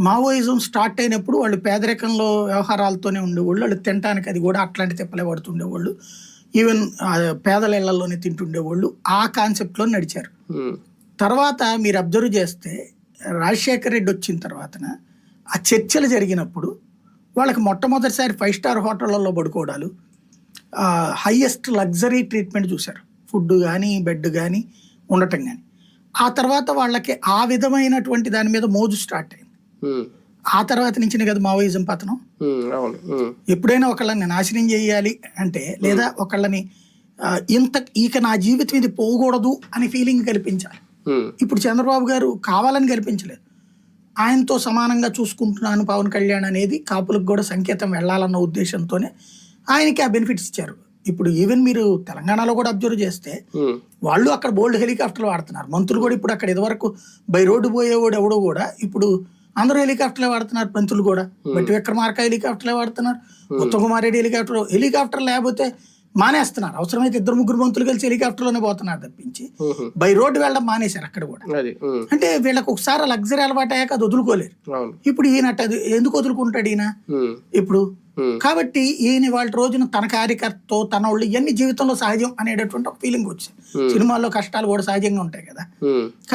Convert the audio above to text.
Maoism start అయినప్పుడు వాళ్ళు పేదరికంలో వ్యవహారాలతోనే ఉండేవాళ్ళు. వాళ్ళు తినడానికి అది కూడా అట్లాంటి తిప్పలే పడుతుండేవాళ్ళు. ఈవెన్ పేదల ఇళ్ళలోనే తింటుండేవాళ్ళు. ఆ కాన్సెప్ట్లో నడిచారు. తర్వాత మీరు అబ్జర్వ్ చేస్తే రాజశేఖర్ రెడ్డి వచ్చిన తర్వాతన ఆ చర్చలు జరిగినప్పుడు వాళ్ళకి మొట్టమొదటిసారి ఫైవ్ స్టార్ హోటళ్ళలో పడుకోవడాలు హైయెస్ట్ లగ్జరీ ట్రీట్మెంట్ చూశారు. ఫుడ్ కానీ బెడ్ కానీ ఉండటం కానీ ఆ తర్వాత వాళ్ళకి ఆ విధమైనటువంటి దాని మీద మోజు స్టార్ట్ అయింది. ఆ తర్వాత నుంచి కదా మావోయిజం పతనం? అవును. ఉమ్, ఎప్పుడైనా ఒకళ్ళని నాశనం చేయాలి అంటే లేదా ఒకళ్ళని ఇంత ఇక నా జీవితం ఇది పోకూడదు అని ఫీలింగ్ కల్పించాలి. ఇప్పుడు చంద్రబాబు గారు కావాలని కల్పించలేదు. ఆయనతో సమానంగా చూసుకుంటున్నాను పవన్ కళ్యాణ్ అనేది కాపులకు కూడా సంకేతం వెళ్ళాలన్న ఉద్దేశంతోనే ఆయనకి ఆ బెనిఫిట్స్ ఇచ్చారు. ఇప్పుడు ఈవెన్ మీరు తెలంగాణలో కూడా అబ్జర్వ్ చేస్తే వాళ్ళు అక్కడ బోల్డ్ హెలికాప్టర్లు వాడుతున్నారు. మంత్రులు కూడా ఇప్పుడు అక్కడ ఇదివరకు బై రోడ్డు పోయేవాడు ఎవడో కూడా ఇప్పుడు అందరూ హెలికాప్టర్లే వాడుతున్నారు మంత్రులు కూడా. బట్టి విక్రమార్క హెలికాప్టర్లే వాడుతున్నారు ఉత్తమ్ కుమార్ రెడ్డి హెలికాప్టర్ హెలికాప్టర్ లేకపోతే మానేస్తున్నారు. అవసరమైతే ఇద్దరు ముగ్గురు మంత్రులు కలిసి హెలికాప్టర్లోనే పోతున్నారు తప్పించి. ఉమ్, బై రోడ్డు వెళ్ళడం మానేశారు అక్కడ కూడా. అంటే వీళ్ళకి ఒకసారి లగ్జరీ అలవాటు అయ్యాక అది వదులుకోలేరు. ఇప్పుడు ఈయన ఎందుకు వదులుకుంటాడు ఈయన? ఇప్పుడు కాబట్టి ఈయన వాళ్ళ రోజున తన కార్యకర్తతో తన వాళ్ళు ఇవన్నీ జీవితంలో సహజం అనేటటువంటి ఒక ఫీలింగ్ వచ్చింది సినిమాల్లో కష్టాలు కూడా సహజంగా ఉంటాయి కదా. కాబట్టి